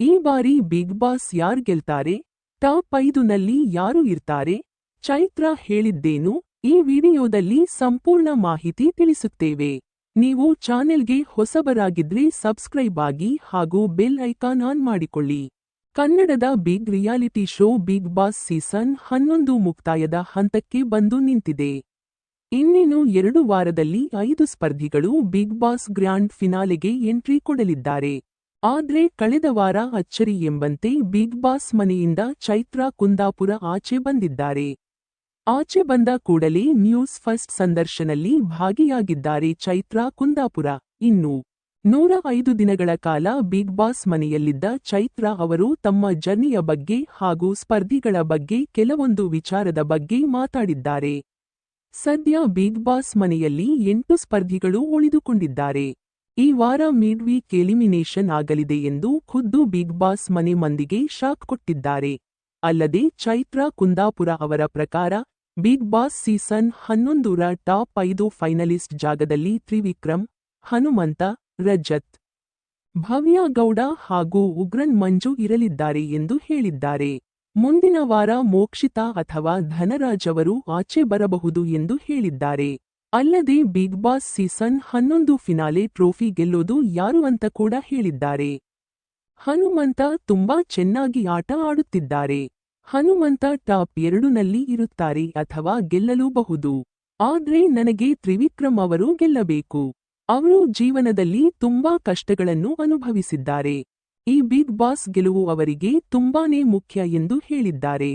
ಈ ಬಾರಿ big boss ಯಾರ್ ಗೆಲ್ತಾರೆ? ಟಾಪ್ ಐದುನಲ್ಲಿ ಯಾರು ಇರ್ತಾರೆ? ಚೈತ್ರ ಹೇಳಿದ್ದೇನು, ಈ ವಿಡಿಯೋದಲ್ಲಿ ಸಂಪೂರ್ಣ ಮಾಹಿತಿ ತಿಳಿಸುತ್ತೇವೆ. ನೀವು ಚಾನೆಲ್ಗೆ ಹೊಸಬರಾಗಿದ್ರೆ ಸಬ್ಸ್ಕ್ರೈಬ್ ಆಗಿ ಹಾಗೂ ಬೆಲ್ ಐಕಾನ್ ಆನ್ ಮಾಡಿಕೊಳ್ಳಿ. ಕನ್ನಡದ big reality show Bigg Boss season ಹನ್ನೊಂದು ಮುಕ್ತಾಯದ ಹಂತಕ್ಕೆ ಬಂದು ನಿಂತಿದೆ. ಇನ್ನೇನು ಎರಡು ವಾರದಲ್ಲಿ ಐದು ಸ್ಪರ್ಧಿಗಳು ಬಿಗ್ ಬಾಸ್ ಗ್ರ್ಯಾಂಡ್ ಫಿನಾಲೆಗೆ ಎಂಟ್ರಿ ಕೊಡಲಿದ್ದಾರೆ. ಆದ್ರೆ ಕಳೆದ ವಾರ ಅಚ್ಚರಿ ಎಂಬಂತೆ ಬಿಗ್ ಬಾಸ್ ಮನೆಯಿಂದ ಚೈತ್ರಾ ಕುಂದಾಪುರ ಆಚೆ ಬಂದಿದ್ದಾರೆ. ಆಚೆ ಬಂದ ಕೂಡಲೇ ನ್ಯೂಸ್ ಫಸ್ಟ್ ಸಂದರ್ಶನಲ್ಲಿ ಭಾಗಿಯಾಗಿದ್ದಾರೆ ಚೈತ್ರಾ ಕುಂದಾಪುರ. ಇನ್ನು ನೂರ ಐದು ದಿನಗಳ ಕಾಲ ಬಿಗ್ ಬಾಸ್ ಮನೆಯಲ್ಲಿದ್ದ ಚೈತ್ರ ಅವರು ತಮ್ಮ ಜರ್ನಿಯ ಬಗ್ಗೆ ಹಾಗೂ ಸ್ಪರ್ಧಿಗಳ ಬಗ್ಗೆ ಕೆಲವೊಂದು ವಿಚಾರದ ಬಗ್ಗೆ ಮಾತಾಡಿದ್ದಾರೆ. ಸದ್ಯ ಬಿಗ್ ಬಾಸ್ ಮನೆಯಲ್ಲಿ ಎಂಟು ಸ್ಪರ್ಧಿಗಳು ಉಳಿದುಕೊಂಡಿದ್ದಾರೆ. ಈ ವಾರ ಮಿಡ್ ವೀಕ್ ಎಲಿಮಿನೇಷನ್ ಆಗಲಿದೆ ಎಂದು ಖುದ್ದು ಬಿಗ್ ಬಾಸ್ ಮನೆ ಮಂದಿಗೆ ಶಾಕ್ ಕೊಟ್ಟಿದ್ದಾರೆ. ಅಲ್ಲದೆ ಚೈತ್ರ ಕುಂದಾಪುರ ಅವರ ಪ್ರಕಾರ ಬಿಗ್ ಬಾಸ್ ಸೀಸನ್ ಹನ್ನೊಂದರ ಟಾಪ್ ಐದು ಫೈನಲಿಸ್ಟ್ ಜಾಗದಲ್ಲಿ ತ್ರಿವಿಕ್ರಮ್, ಹನುಮಂತ, ರಜತ್, ಭವ್ಯ ಗೌಡ ಹಾಗೂ ಉಗ್ರನ್ ಮಂಜು ಇರಲಿದ್ದಾರೆ ಎಂದು ಹೇಳಿದ್ದಾರೆ. ಮುಂದಿನ ವಾರ ಮೋಕ್ಷಿತಾ ಅಥವಾ ಧನರಾಜ್ ಅವರು ಆಚೆ ಬರಬಹುದು ಎಂದು ಹೇಳಿದ್ದಾರೆ. ಅಲ್ಲದೆ ಬಿಗ್ ಬಾಸ್ ಸೀಸನ್ ಹನ್ನೊಂದು ಫಿನಾಲೆ ಟ್ರೋಫಿ ಗೆಲ್ಲೋದು ಯಾರು ಅಂತ ಕೂಡ ಹೇಳಿದ್ದಾರೆ. ಹನುಮಂತ ತುಂಬಾ ಚೆನ್ನಾಗಿ ಆಟ ಆಡುತ್ತಿದ್ದಾರೆ. ಹನುಮಂತ ಟಾಪ್ ಎರಡುನಲ್ಲಿ ಇರುತ್ತಾರೆ ಅಥವಾ ಗೆಲ್ಲಲೂಬಹುದು. ಆದ್ರೆ ನನಗೆ ತ್ರಿವಿಕ್ರಮ್ ಅವರು ಗೆಲ್ಲಬೇಕು. ಅವರು ಜೀವನದಲ್ಲಿ ತುಂಬಾ ಕಷ್ಟಗಳನ್ನು ಅನುಭವಿಸಿದ್ದಾರೆ. ಈ ಬಿಗ್ ಬಾಸ್ ಗೆಲುವು ಅವರಿಗೆ ತುಂಬಾನೇ ಮುಖ್ಯ ಎಂದು ಹೇಳಿದ್ದಾರೆ.